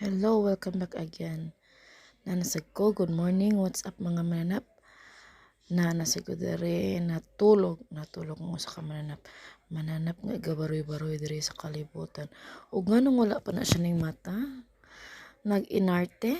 Hello, welcome back again. Nanasag ko, good morning, what's up mga mananap? Nanasag ko dere, natulog, natulog mo sa kamananap. Mananap nga gabaroy-baroy dere sa kalibutan. O nga nung wala pa na siya ng mata, nag-inarte,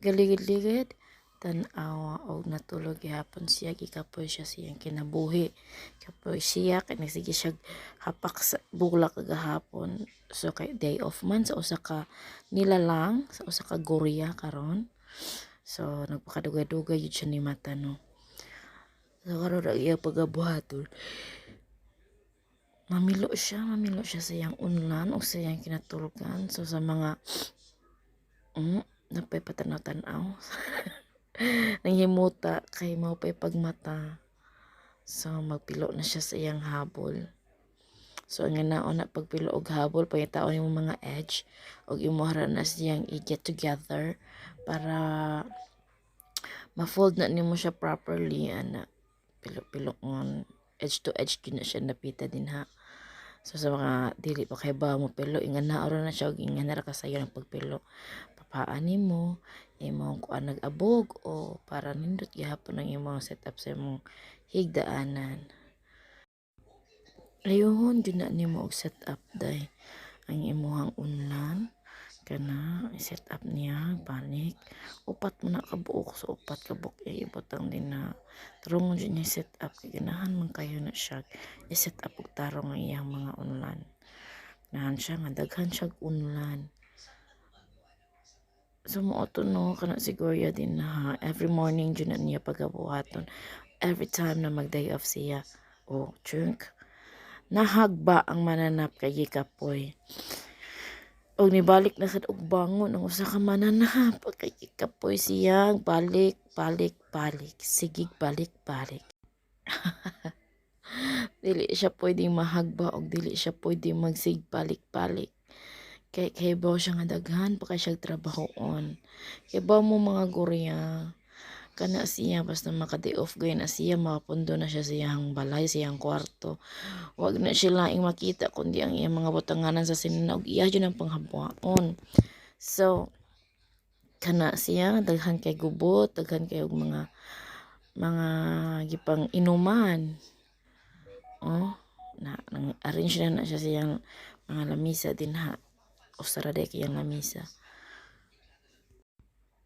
galigid-ligid, tanawa o natulog gihapon siya gikapoy siya siyang kinabuhi. Kapoy siya kay nagsige siya hapak sa bulak kagahapon so kay day off man sa usa ka nila lang sa usa ka gorya karon. So nagpakadugay-dugay yun siya ni mata no? So karon ang iya pagabuhaton mamilo siya mamilo siya sa iyang unlan o sa iyang kinatulugan so sa mga mm, napay patanaw-tanaw nanghimuta kay mao pay pagmata. So magpilo na siya sa iyang habol. So ang naon na pagpilo og habol pangitaon yung mga edge og imuhara na siyang i-get together para ma-fold na nimo siya properly ana. Pilo-pilo on edge to edge gyud na siya napita din ha. So sa mga dili pa kay ba mo pilo ingan na oro na siya og ingan na ra kasayo ng pagpilo. Papaan nimo imong kuan nag-abog o para nindot gihapon ang imong setup sa imong higdaanan. Ayuhon jud na nimo og setup day. Ang imong unlan kana i-set up niya balik upat mo na kabuok so upat kabuk ibutang din na tarong dyan niya set up kay ganahan man kayo na siya i-set up og tarong ang iyang mga unlan. Ganahan siya nga daghan siya unlan so mo to no kana siguro din na every morning dyan na niya pagabuhaton every time na mag day off siya. O oh, chunk. Nahagba ang mananap kay Gikapoy. Og nibalik na sad og bangon ang usa ka mananap. Kay kapoy siyang balik balik balik. Sigig balik balik. Dili siya pwedeng mahagba og dili siya pwedeng magsig balik balik kay kay baw siya nga daghan pa kay siya trabahoon. Kay baw mo mga gurya kana siya basta maka day off gay na siya makapundo na siya siyang balay siyang kwarto. Wag na siya laing makita kundi ang iyang mga butanganan sa sinina og iya ang panghabuan. So kana siya daghan kay gubot daghan kay og mga mga gipang inuman. Oh na nang arrange na na siya siyang mga lamisa din ha o sarade kay ang lamisa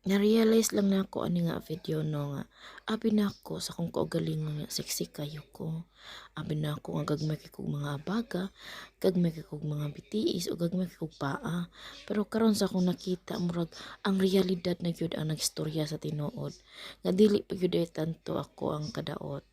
na-realize lang na ako ani nga video no nga abi na ako sa kung kaugalingon nga sexy kayo ko. Abi na ako nga gagmay kog mga abaga gagmay kog mga bitiis o gagmay kog paa. Pero karon sa akong nakita murag ang realidad na gyud ang nagstorya sa tinuod. Nga dili pa gyud tanto ako ang kadaot.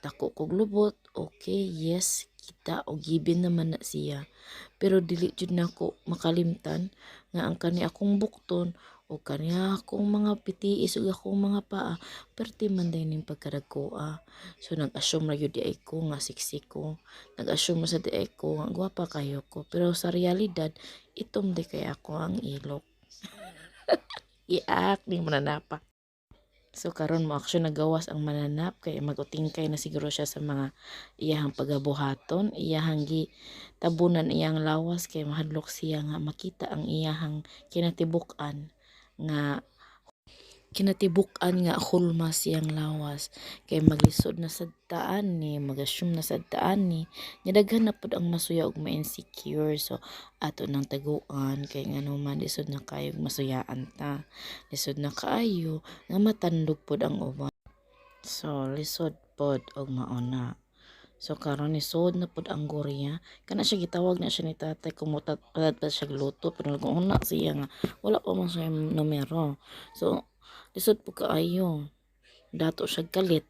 Dako kog lubot okay yes kita o given naman na siya. Pero dili jud nako makalimtan nga ang kani akong bukton o kaniya akong mga pitiis ug akong mga paa perti man din ning pagkadagkoa so nag-assume ra gyud ay ko nga siksi ko. Nag-assume sa di ko nga gwapa kayo ko. Pero sa realidad itom di kay ako ang ilok. Iak ni mananapa So karon mo aksyon nagawas ang mananap kay magutingkay na siguro siya sa mga iyahang pagabuhaton, iyahang gi tabunan iyang lawas kay mahadlok siya nga makita ang iyahang kinatibuk-an nga kinatibuk-an nga hulma siyang lawas. Kay maglisod na sa daan ni magasum na sa daan ni. Nidaghan na pud ang masuya og ma-insecure. So ato nang taguan. Kay ngano man lisod na kayo masuyaan ta. Lisod na kaayo nga matandog pud ang uban. So lisod pod og mauna. So karon ni sod na pud ang gorya. Kana siya gitawag na siya ni tatay. Kumutat pa siya luto pero una siya nga wala pa man siya numero. So lisod po kaayo. Dato siya galit.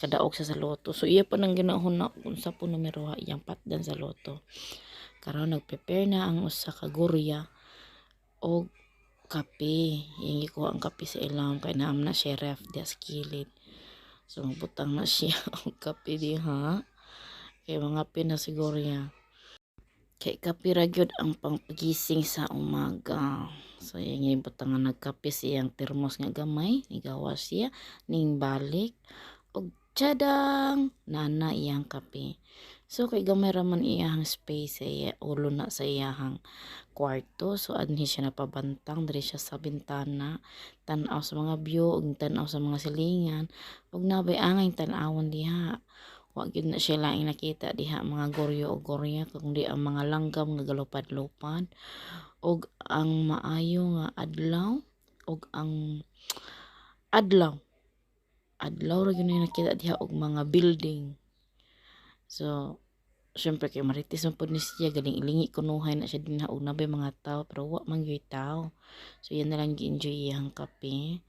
Kadaog sa loto. So iya pa nang ginahon na kung sa po numero ha iyang patdan sa loto. Karon nagprepare na ang usa ka gorya og kape. Hingi ko ang kape sa ilang kay naam na ref des kilid. So, butang na siya ang kape di ha. Kay mga siguro niya. Kay kape ra gyud ang pangpagising sa umaga. So, yung butang nga nagkape siyang termos nga gamay. Nigawas siya. Ning balik. Og tsadang nana iyang kape. So kay gamay ra man iyahang space sa iya ulo na sa iyahang kwarto. So anhi siya napabantang diri siya sa bintana, tan-aw sa mga view ug tan-aw sa mga silingan ug nabay angay tan-awon diha. Wa gyud na siya laing nakita diha mga goryo o gorya kundi ang mga langgam nga galupad-lupad ug ang maayo nga adlaw ug ang adlaw adlaw ra gyud na nakita diha og mga building. So syempre kay marites man pud ni siya galing ilingi kunuhay na siya dinha og nabay mga tao pero wa man gyud tao. So yan na lang gi-enjoy iyang kape.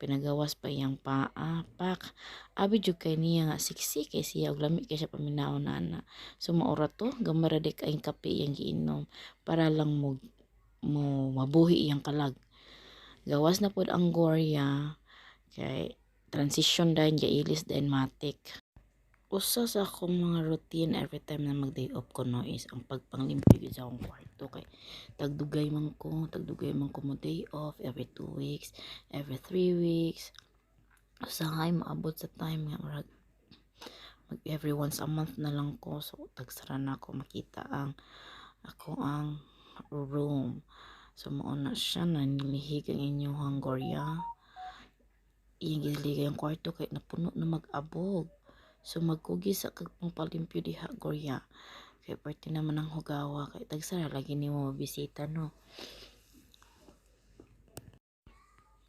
Pinagawas pa iyang paa, pak. Abi jud kay niya nga siksi kay siya og lami kay siya paminaw na ana. So maura to gamay ra di kaayong kape iyang giinom para lang mo mo mabuhi iyang kalag. Gawas na pud ang gorya kay transition dahil ilis dahil matik. Usa sa akong mga routine every time na mag day off ko no is ang pagpanglimpyo sa akong kwarto kay tagdugay man ko, tagdugay man ko mo day off every 2 weeks, every 3 weeks. Usahay maabot sa time nga mag every once a month na lang ko so tagsara na ako makita ang ako ang room. So mao na siya na nilihig ang inyong gorya. Iyang giligay ang kwarto kay napuno na mag-abog. So magkugi sa kag pangpalimpyo diha gorya. Kay parte naman ang hugawa kay tagsara lagi nimo mabisita no.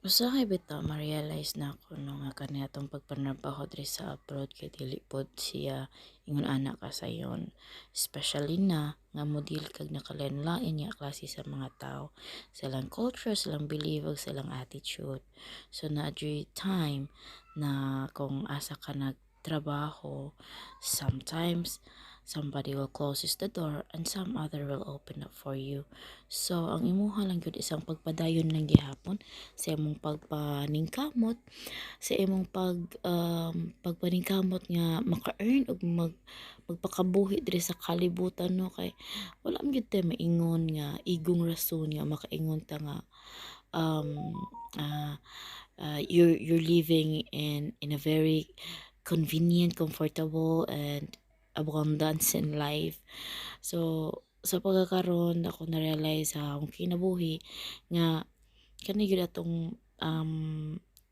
Usahay bitaw ma-realize na ako no nga kaniadtong pagpanarbaho diri sa abroad kay dili pod siya ingon ana ka sayon. Especially na nga model kag nakalain-lain nga klase sa mga tao. Silang culture, silang belief, silang attitude. So na time na kung asa ka nagtrabaho, sometimes somebody will closes the door and some other will open up for you. So ang imuha lang gyud isang pagpadayon lang gihapon sa imong pagpaningkamot. Sa imong pag um, pagpaningkamot nga maka-earn og mag magpakabuhi diri sa kalibutan no? Kay wala man gyud tay maingon nga igong rason nga makaingon ta nga um uh, uh, you're you're living in in a very convenient, comfortable and abundance in life. So sa pagkakaroon ako na-realize sa akong kinabuhi nga kani gyud atong um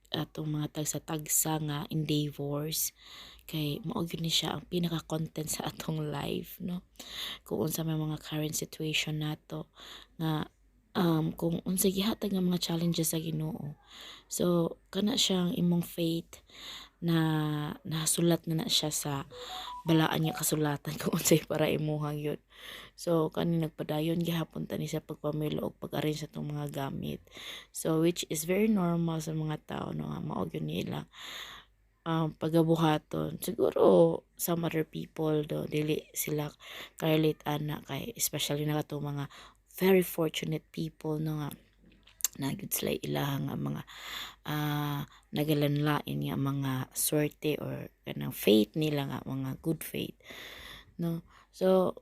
atong mga tagsa-tagsa nga endeavors kay mao gyud ni siya ang pinaka content sa atong life no? Kung unsa may mga current situation nato nga um, kung unsa gihatag nga mga challenges sa Ginoo. So kana siyang imong faith na nasulat na na siya sa balaan nga kasulatan kung unsay para imuhang yun. So kani nagpadayon gihapon ta ni sa pagpamilo og pag-arrange sa tong mga gamit. So which is very normal sa mga tao no nga mao gyud nila um, pagabuhaton. Siguro some other people do dili sila karelate ana kay especially na kato mga very fortunate people no nga na gyud sila ilaha nga mga ah nagalanlain nga mga swerte or kanang faith nila nga mga good faith no? So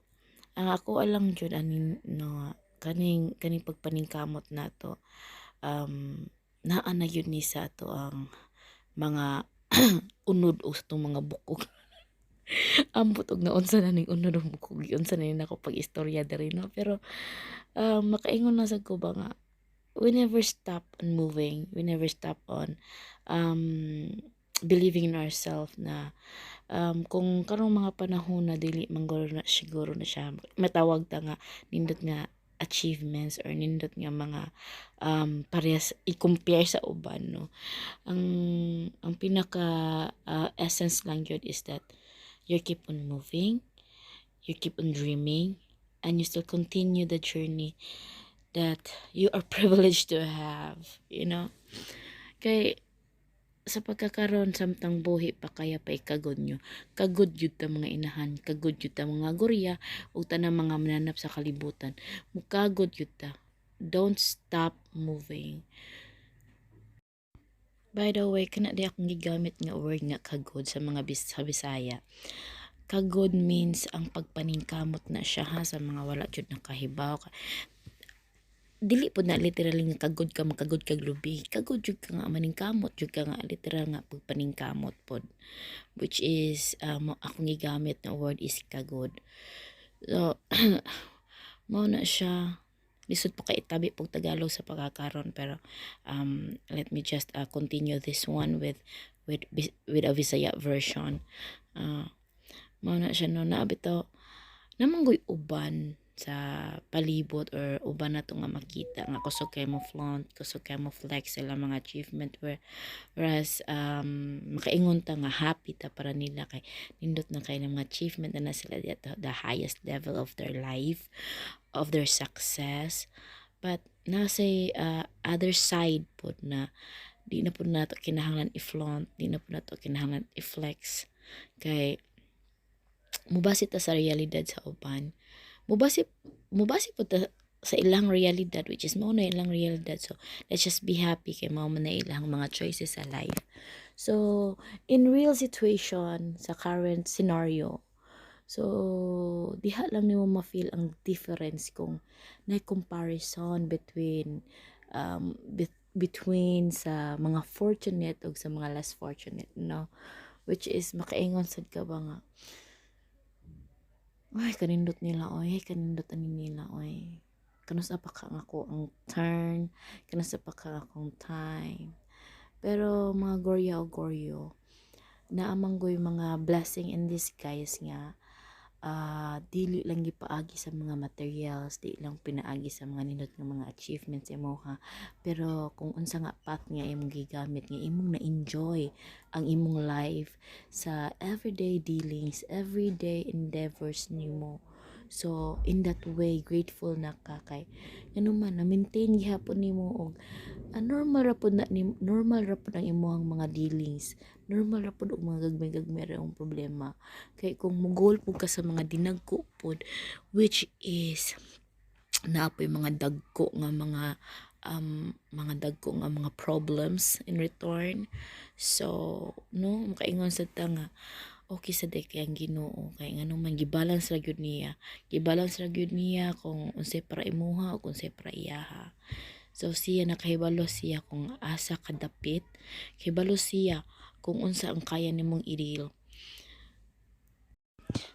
ang ako alang jud ani no kaning kaning pagpaningkamot nato um naa na yun ni sa ato ang mga unod o sa mga bukog. Ambot og naunsa na ning unod og bukog unsa na ning ako pag istorya diri no? Pero um, makaingon na sad ko ba nga we never stop on moving. We never stop on um, believing in ourselves na um, kung karong mga panahon na dili mangguro na siguro na siya matawag ta nga nindot nga achievements or nindot nga mga um, parehas i-compare sa uban no? Ang ang pinaka uh, essence lang yun is that you keep on moving you keep on dreaming and you still continue the journey that you are privileged to have you know? Kay sa pagkakaroon samtang buhi pa kaya pa ikagod nyo. Kagod yun ta mga inahan kagod yun ta mga gorya ug tanang mga mananap sa kalibutan. Mukagod yun ta. Don't stop moving. By the way kana di akong gigamit nga word nga kagod sa mga bis sa Bisaya. Kagod means ang pagpaningkamot na siya ha sa mga wala jud nakahibaw dili po na literal nga kagod ka makagod kag lubi kagod jud ka nga maning kamot jud ka nga literal nga pagpaningkamot pod. Which is um, akong gigamit na word is kagod. So mao na siya. Lisod pa kay itabi pog Tagalog sa pagkakaron pero um, let me just uh, continue this one with with with a Visaya version. Uh, mao na siya no naabito namanggoy uban sa palibot or uban na to nga makita nga kusog flaunt kusog flex sila mga achievement where, whereas um, makaingon ta nga happy ta para nila kay nindot na kay ng mga achievement na na sila at the, highest level of their life of their success. But nasa uh, other side po na di na po nato kinahanglan i-flaunt di na po nato kinahanglan i-flex. Kay mubasi ta sa realidad sa uban mubasi mubasi po ta sa ilang realidad which is mao na ilang realidad. So let's just be happy kay mao na ilang mga choices sa life. So in real situation sa current scenario so diha lang nimo ma-feel ang difference kung na comparison between um, bet- between sa mga fortunate ug sa mga less fortunate no? Which is makaingon sad ka ba nga ay kanindot nila oy. Kanindot ani nila oy. Kanusa pa ka ako ang turn? Kanusa pa ka akong time? Pero mga gorya o goryo naamanggoy mga blessing in disguise nga ah dili lang gipaagi sa mga materials di lang pinaagi sa mga nindot nga mga achievements imo ha? Pero kung unsa nga path nga imong gigamit nga imong na-enjoy ang imong life sa everyday dealings everyday endeavors nimo. So in that way grateful na ka kay ano man na maintain gihapon nimo og ah, normal ra pud na normal ra pud ang imong mga dealings normal ra pud og mga gagmay-gagmay ra ang problema. Kay kung mogol po ka sa mga dinagko pod which is naapoy mga dagko nga mga um, mga dagko nga mga problems in return. So no makaingon sa ta nga okay sa day kay ang Ginoo kay ngano man gibalance ra gyud niya? Gibalance ra gyud niya kung unsay para imuha o kung unsay para iyaha. So siya nakahibalo siya kung asa kadapit. Kahibalo siya kung unsa ang kaya nimong i-deal.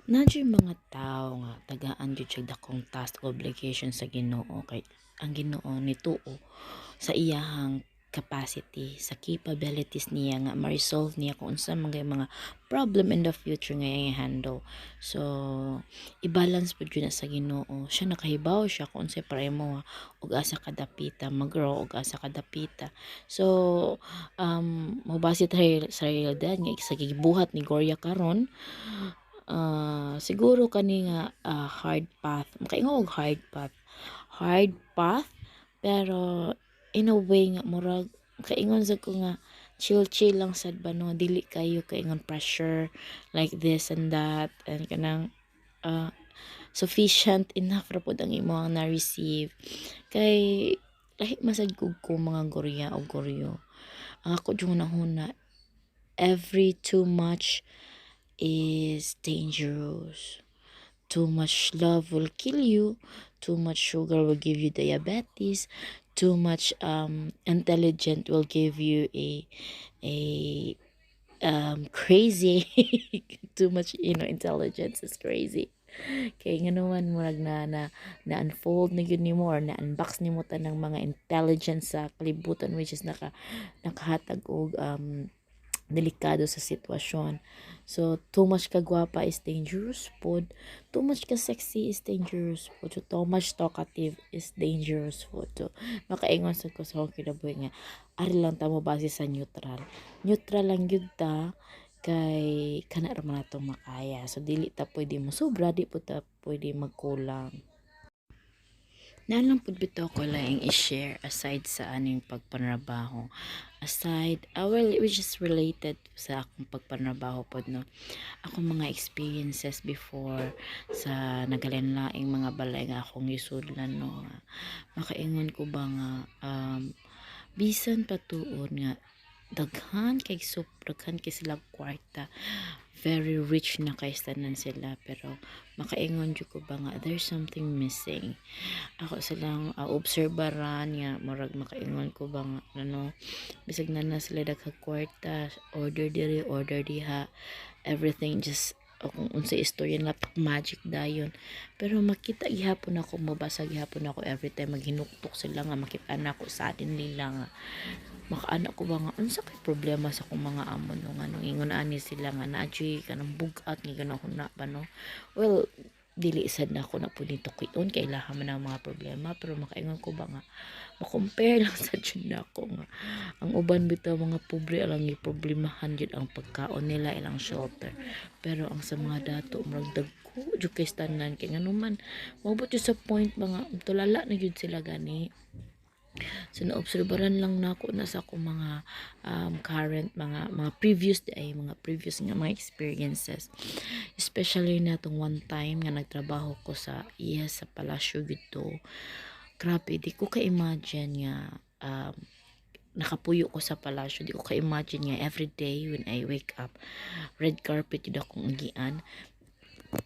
Mga tao nga tagaan jud siya dakong task obligation sa Ginoo. Kay ang Ginoo nituo sa iyahang capacity sa capabilities niya nga ma-resolve niya kung unsa man kay mga problem in the future nga iyang handle so i-balance pud yun sa Ginoo. Siya nakahibaw siya kung unsay para mo ug asa kadapita mag-grow ug asa kadapita so um mobase ta sa realidad nga sa gibuhat ni Gloria karon ah siguro kani nga ah, hard path. Makaingon og hard path. Hard path pero in a way nga murag kaingon sa ko nga chill chill lang sad ba no? Dili kayo kaingon pressure like this and that and kanang ah, sufficient enough ra pud ang imong na-receive. Kay lahi masad kog ko mga gorya o goryo. Ang ako jud huna every too much is dangerous. Too much love will kill you. Too much sugar will give you diabetes too much um intelligent will give you a a um crazy too much you know intelligence is crazy. Kay nga naman murag na na na unfold na gyud nimo or na unbox nimo tanang mga intelligence sa kalibutan which is naka nakahatag og um delikado sa sitwasyon. So, too much kagwapa is dangerous pod. Too much ka sexy is dangerous pod. So, too much talkative is dangerous pod. So, makaingon sa ko sa kinabuhi nga, ari lang ta mo base sa neutral. Neutral lang yun ta kay kana ra man nato makaya. So, dili ta pwede mo sobra, di po ta pwede magkulang. Nalang pud bitaw ko lang i-share aside sa aning pagpanrabaho. Aside, uh, well, which is related sa akong pagpanrabaho pod no. Ako mga experiences before sa nagalinlaing mga balay nga akong isudlan no. nga Makaingon ko ba nga um, bisan patuon nga daghan kay sup daghan kay sila kwarta very rich na kay tanan sila pero makaingon jud ko ba nga there's something missing. Ako silang uh, obserbaran nga murag makaingon ko ba nga ano bisag na na sila dagha kwarta order diri order diha everything just o kung unsa istorya pak magic dayon. Pero makita gihapon ako mabasa gihapon ako every time maghinuktok sila nga makita na ako sa atin nila nga. Makaana ko ba nga unsa kay problema sa akong mga amo no nga nung ingon ani sila nga naadjay kanang bugat nga ganahon na ba no? Well dili sad na ako na po nito kuyon kay laha man ang mga problema pero makaingon ko ba nga ma-compare lang sa jud na ako nga. Ang uban bitaw mga pobre alang giproblemahan jud ang pagkaon nila ilang shelter. Pero ang sa mga dato murag dagko jud kay tanan kay nganuman maabot jud sa point mga tulala na jud sila gani So naobserbaran lang nako na sa ako mga um, current mga mga previous ay mga previous nga mga experiences. Especially na tong one time nga nagtrabaho ko sa iya sa palasyo gito. Grabe, di ko ka-imagine nga um, nakapuyo ko sa palasyo. Di ko ka-imagine nga every day when I wake up, red carpet yun akong agian.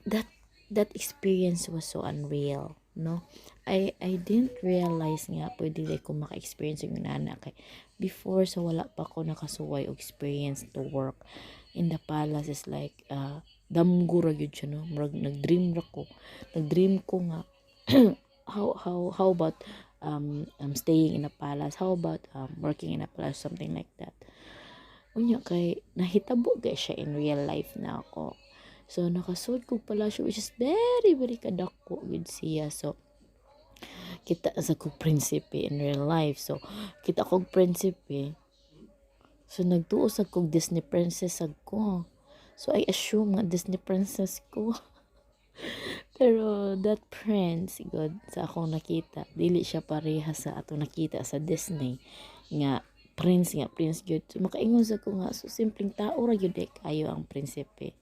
That that experience was so unreal, no? I I didn't realize nga pwede di ko maka-experience yung nana. Kay before so wala pa ko nakasuway og experience to work in the palace is like uh, damgo ra gyud siya no? Murag nag-dream ra ko. Nag-dream ko nga how how how about um, um staying in a palace? How about um, working in a palace? Something like that. Unya kay nahitabo gay siya in real life na ako. So nakasud ko pala siya which is very very kadako gud siya. So kita sa kog prinsipe in real life. So kita kog prinsipe. So nagtuo sa kog Disney princess sad ko so I assume nga Disney princess ko. Pero that prince god sa akong nakita dili siya pareha sa ato nakita sa Disney. Nga prince nga prince gyud so makaingon sa ko nga so simpleng tao ra gyud eh, kayo ang prinsipe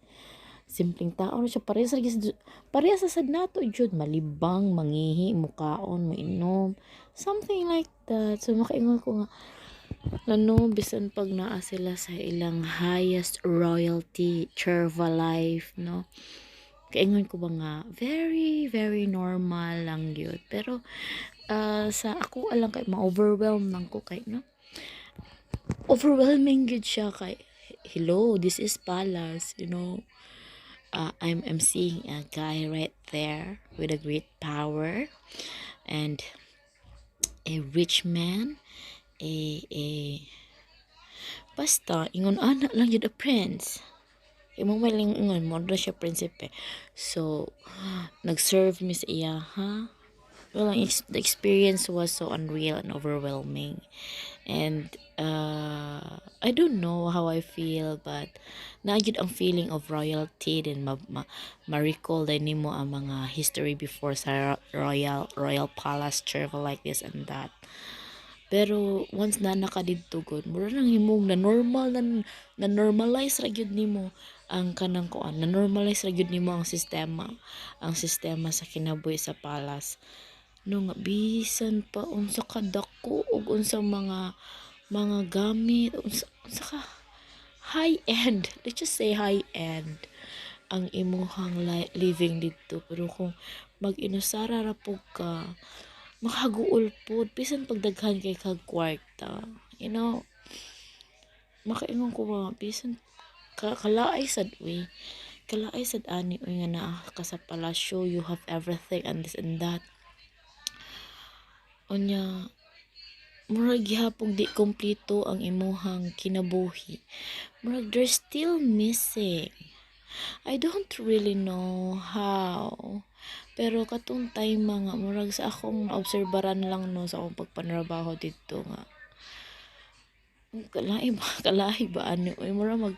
simpleng tao ra siya. Pareha sa pareha sa sad nato jud. Malibang mangihi mukaon mainom. Something like that. So makaingon ko nga ano bisan pag naa sila sa ilang highest royalty cherva life no? Kaingon ko ba nga very very normal lang yun pero uh, sa ako alang kay ma-overwhelm lang ko kay no? Overwhelming gud siya kay hello this is palace you know uh, I'm, I'm seeing a guy right there with a great power and a rich man a a basta ingon ana lang yun a prince. Imong maling ingon mo siya prinsipe. So nag-serve mi sa iya ha well the experience was so unreal and overwhelming. And uh, I don't know how I feel but naagid ang feeling of royalty din ma, ma, ma-recall din nimo ang mga history before sa royal royal palace travel like this and that. Pero once na nakadidto gud mura nang himong na normal na, na normalize ra gyud nimo ang kanang kuan na normalize ra gyud nimo ang sistema ang sistema sa kinabuhi sa palace no nga bisan pa unsa ka dako ug unsa mga mga gamit unsa, unsa ka high end let's just say high end ang imuhang li- living dito. Pero kung mag-inusara ra pug ka makaguol pod bisan pagdaghan kay kag kwarta you know? Makaingon ko ba bisan ka kalaay sad we kalaay sad ani uy nga naa ka sa palasyo you have everything and this and that unya murag gihapon di kompleto ang imuhang kinabuhi. Murag there's still missing. I don't really know how. Pero katong time mga murag sa akong obserbaran lang no sa akong pagpanrabaho dito nga. Kalay ba kalay ba ano ay mura mag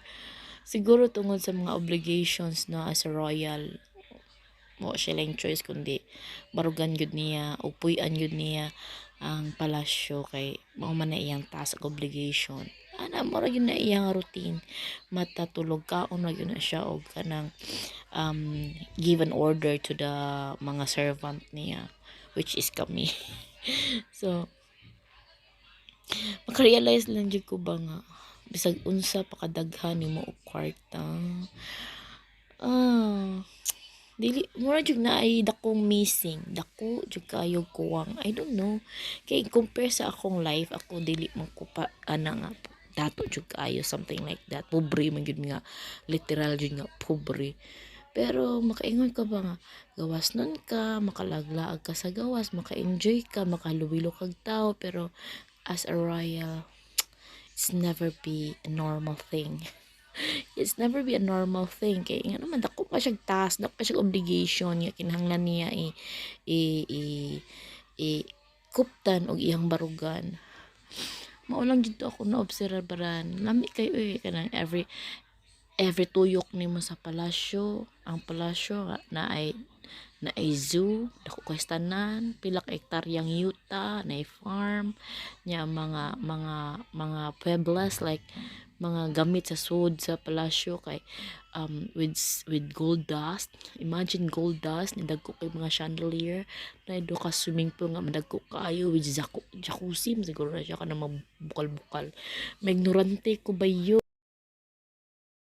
siguro tungod sa mga obligations na as a royal mo siya lang choice kundi barugan gud niya o puy-an gud niya ang palasyo kay mao man na iyang task obligation. Ana mo ra yun na iyang routine. Matatulog kaon ra yun na siya og kanang um, give an order to the mga servant niya which is kami. So makarealize lang jud ko ba nga bisag unsa pa kadaghan nimo og kwarta. Ah dili mura jud na ay dakong missing. Dako jud kayo kuwang. I don't know. Kay compare sa akong life ako dili man ko pa ana nga dato jud kayo something like that. Pobre man jud nga literal jud nga pobre. Pero makaingon ka ba nga gawas nun ka makalaglaag ka sa gawas maka-enjoy ka makaluwilo kag tao pero as a royal it's never be a normal thing it's never be a normal thing. Kay nga naman dako pa siya task dako pa siya obligation nga kinahanglan niya i i i, i kuptan og iyang barugan. Mao lang jud to ako na obserbaran lami kayo eh kanang every every tuyok nimo sa palasyo. Ang palasyo na ay na ay zoo dako kay tanan pila ka hektaryang yuta na ay farm. Nya mga mga mga pueblos like mga gamit sa sud sa palasyo kay um with with gold dust. Imagine gold dust ni dagko kay mga chandelier. Na do ka swimming pool nga madagko kaayo with jacu- jacuzzi. Siguro na siya ka na mabukal-bukal. Maignorante ko ba yun